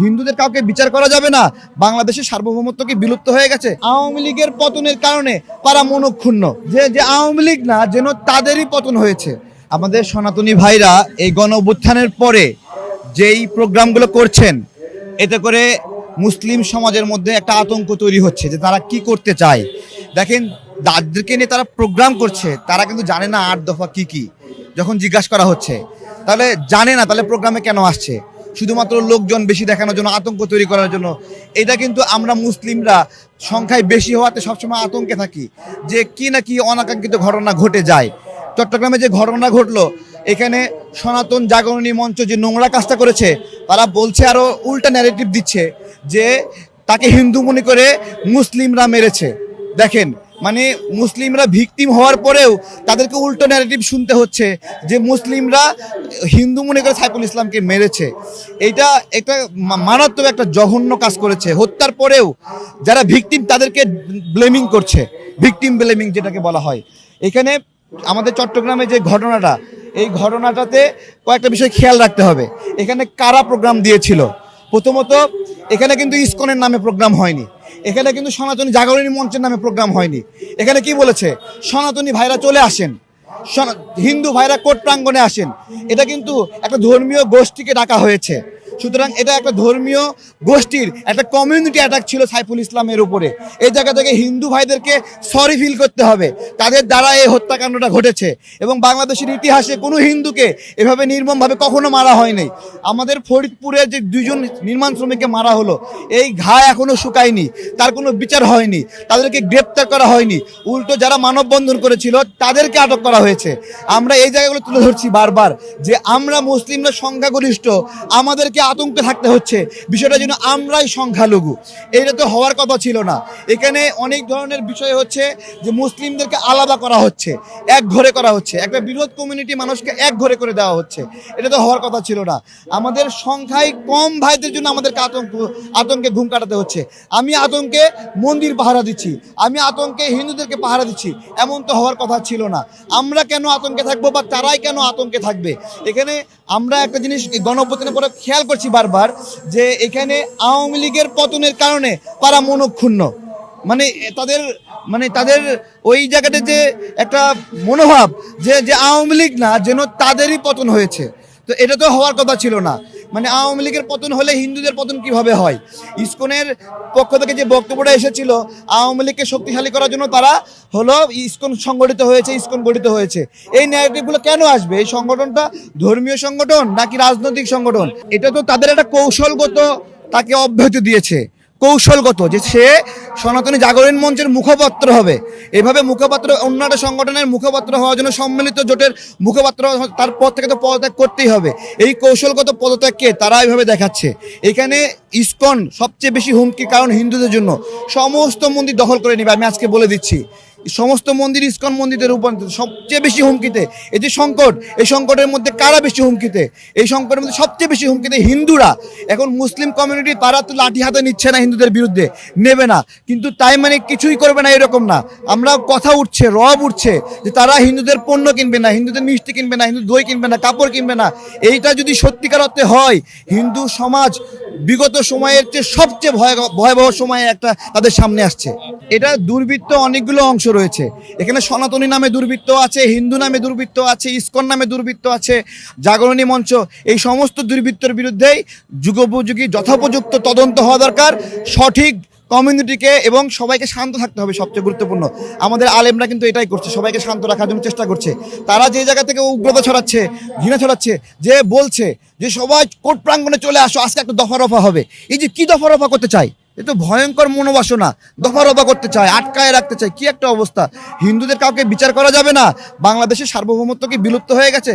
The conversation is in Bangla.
হিন্দুদের কাউকে বিচার করা যাবে না। বাংলাদেশের সার্বভৌমত্ব কি বিলুপ্ত হয়ে গেছে। আওয়ামী লীগের পতনের কারণে তারা মনক্ষুণ্ণ। যে যে আওয়ামী লীগ না, যেন তাদেরই পতন হয়েছে। আমাদের সনাতনী ভাইরা এই গণ অভ্যুত্থানের পরে যেই প্রোগ্রামগুলো করছেন, এতে করে মুসলিম সমাজের মধ্যে একটা আতঙ্ক তৈরি হচ্ছে যে তারা কি করতে চায়। দেখেন, তাদেরকে নিয়ে তারা প্রোগ্রাম করছে, তারা কিন্তু জানে না আট দফা কি কি। যখন জিজ্ঞাসা করা হচ্ছে, তাহলে জানে না, তাহলে প্রোগ্রামে কেন আসছে? শুধুমাত্র লোকজন বেশি দেখানোর জন্য, আতঙ্ক তৈরি করার জন্য। এটা কিন্তু আমরা মুসলিমরা সংখ্যায় বেশি হওয়াতে সবসময় আতঙ্কে থাকি যে কি না কি অনাকাঙ্ক্ষিত ঘটনা ঘটে যায়। চট্টগ্রামে যে ঘটনা ঘটলো, এখানে সনাতন জাগরণী মঞ্চ যে নোংরা কাজটা করেছে, তারা বলছে আরও উল্টা ন্যারেটিভ দিচ্ছে যে তাকে হিন্দু মনে করে মুসলিমরা মেরেছে। দেখেন মানে মুসলিমরা ভিকটিম হওয়ার পরেও তাদেরকে উল্টো ন্যারেটিভ শুনতে হচ্ছে যে মুসলিমরা হিন্দু মনে করে সাইফুল ইসলামকে মেরেছে। এটা মা- মারাত্মক একটা জঘন্য কাজ করেছে। হত্যার পরেও যারা ভিকটিম তাদেরকে ব্লেমিং করছে। ভিকটিম ব্লেমিং যেটাকে বলা হয়। এখানে আমাদের চট্টগ্রামে যে ঘটনাটা, এই ঘটনাটাতে কয়েকটা বিষয় খেয়াল রাখতে হবে। এখানে কারা প্রোগ্রাম দিয়েছিল? প্রথমত, এখানে কিন্তু ইস্কনের নামে প্রোগ্রাম হয়নি। এখানে কিন্তু সনাতনী জাগরণী মঞ্চের নামে প্রোগ্রাম হয়নি। এখানে কি বলেছে? সনাতনী ভাইরা চলে আসেন। সনা- হিন্দু ভাইরা কোট প্রাঙ্গণে আসেন। এটা কিন্তু একটা ধর্মীয় গোষ্ঠীকে ডাকা হয়েছে। সুতরাং এটা একটা ধর্মীয় গোষ্ঠীর, একটা কমিউনিটি অ্যাটাক ছিল সাইফুল ইসলামের উপরে। এই জায়গা থেকে হিন্দু ভাইদেরকে সরি ফিল করতে হবে। তাদের দ্বারা এই হত্যাকাণ্ডটা ঘটেছে এবং বাংলাদেশের ইতিহাসে কোনো হিন্দুকে এভাবে নির্মমভাবে কখনো মারা হয়নি। আমাদের ফরিদপুরে যে দুইজন নির্মাণ শ্রমিককে মারা হলো, এই ঘা এখনও শুকায়নি, তার কোনো বিচার হয়নি, তাদেরকে গ্রেপ্তার করা হয়নি। উল্টো যারা মানববন্ধন করেছিল, তাদেরকে আটক করা হয়েছে। আমরা এই জায়গাগুলো তুলে ধরছি বারবার যে আমরা মুসলিমরা সংখ্যাগরিষ্ঠ, আমাদেরকে আতঙ্কে থাকতে হচ্ছে। বিষয়টা যেন আমরাই সংখ্যালঘু। এটা তো হওয়ার কথা ছিল না। এখানে অনেক ধরনের বিষয় হচ্ছে যে মুসলিমদেরকে আলাদা করা হচ্ছে, এক ঘরে করা হচ্ছে। একটা বিরোধ কমিউনিটি মানুষকে এক ঘরে করে দেওয়া হচ্ছে। এটা তো হওয়ার কথা ছিল না। আমাদের সংখ্যায় কম ভাইদের জন্য আমাদেরকে আতঙ্ক, আতঙ্কে ঘুম কাটাতে হচ্ছে। আমি আতঙ্কে মন্দির পাহারা দিচ্ছি। আমি আতঙ্কে হিন্দুদেরকে পাহারা দিচ্ছি। এমন তো হওয়ার কথা ছিল না। আমরা কেন আতঙ্কে থাকব বা তারাই কেন আতঙ্কে থাকবে? এখানে আমরা একটা জিনিস গণঅভ্যুত্থানের পরে খেয়াল করছি বারবার যে এখানে আওয়ামী লীগের পতনের কারণে তারা মনক্ষুণ্ণ। মানে তাদের মানে তাদের ওই জায়গাতে যে একটা মনোভাব যে যে আওয়ামী লীগ না, যেন তাদেরই পতন হয়েছে। তো এটা তো হওয়ার কথা ছিল না। মানে আওয়ামী লীগের পতন হলে হিন্দুদের পতন কীভাবে হয়? ইস্কনের পক্ষ থেকে যে বক্তব্যটা এসেছিল, আওয়ামী লীগকে শক্তিশালী করার জন্য তারা হলো ইস্কন সংগঠিত হয়েছে, ইস্কন গঠিত হয়েছে। এই ন্যারেটিভগুলো কেন আসবে? এই সংগঠনটা ধর্মীয় সংগঠন নাকি রাজনৈতিক সংগঠন? এটা তো তাদের একটা কৌশলগত তাকে অব্যাহতি দিয়েছে। কৌশলগত যে সে সনাতনী জাগরণ মঞ্চের মুখপাত্র হবে। এভাবে মুখপাত্র অন্যান্য সংগঠনের মুখপাত্র হওয়ার জন্য সম্মিলিত জোটের মুখপাত্র তার পদ থেকে তো পদত্যাগ করতেই হবে। এই কৌশলগত পদত্যাগকে তারা এইভাবে দেখাচ্ছে। এখানে ইসকন সবচেয়ে বেশি হুমকি কারণ হিন্দুদের জন্য। সমস্ত মন্দির দখল করে নেবে, আমি আজকে বলে দিচ্ছি। সমস্ত মন্দির ইসকন মন্দিরে রূপান্তর সবচেয়ে বেশি হুমকিতে। এই যে সংকট, এই সংকটের মধ্যে কারা বেশি হুমকিতে? এই সংকটের মধ্যে সবচেয়ে বেশি হুমকিতে হিন্দুরা। এখন মুসলিম কমিউনিটি তারা তো লাঠি হাতে নিচ্ছে না হিন্দুদের বিরুদ্ধে, নেবে না। কিন্তু তাই মানে কিছুই করবে না এরকম না। আমরা কথা উঠছে, রব উঠছে যে তারা হিন্দুদের পণ্য কিনবে না, হিন্দুদের মিষ্টি কিনবে না হিন্দু দই কিনবে না, কাপড় কিনবে না। এইটা যদি সত্যিকার অর্থে হয়, হিন্দু সমাজ বিগত সময়ের চেয়ে সবচেয়ে ভয়াবহ সময়ে একটা তাদের সামনে আসছে। এটা দুর্বৃত্ত অনেকগুলো অংশ রয়েছে। এখানে সনাতনী নামে দুর্বৃত্ত আছে, হিন্দু নামে দুর্বৃত্ত আছে, ইস্কন নামে দুর্বৃত্ত আছে, জাগরণী মঞ্চ। এই সমস্ত দুর্বৃত্তর বিরুদ্ধেই যুগোপযোগী, যথোপযুক্ত তদন্ত হওয়া দরকার। সঠিক কমিউনিটিকে এবং সবাইকে শান্ত থাকতে হবে সবচেয়ে গুরুত্বপূর্ণ। আমাদের আলেমরা কিন্তু এটাই করছে, সবাইকে শান্ত রাখার জন্য চেষ্টা করছে। তারা যে জায়গা থেকে উগ্রতা ছড়াচ্ছে, ঘৃণা ছড়াচ্ছে, যে বলছে যে সবাই কোর্ট প্রাঙ্গণে চলে আসো, আজকে একটা দফা রফা হবে। এই যে কি দফা রফা করতে চাই এ তো ভয়ঙ্কর মনোবাসনা দফা রফা করতে চায়, আটকায় রাখতে চায়। কি একটা অবস্থা। হিন্দুদের কাউকে বিচার করা যাবে না। বাংলাদেশের সার্বভৌমত্ব কি বিলুপ্ত হয়ে গেছে?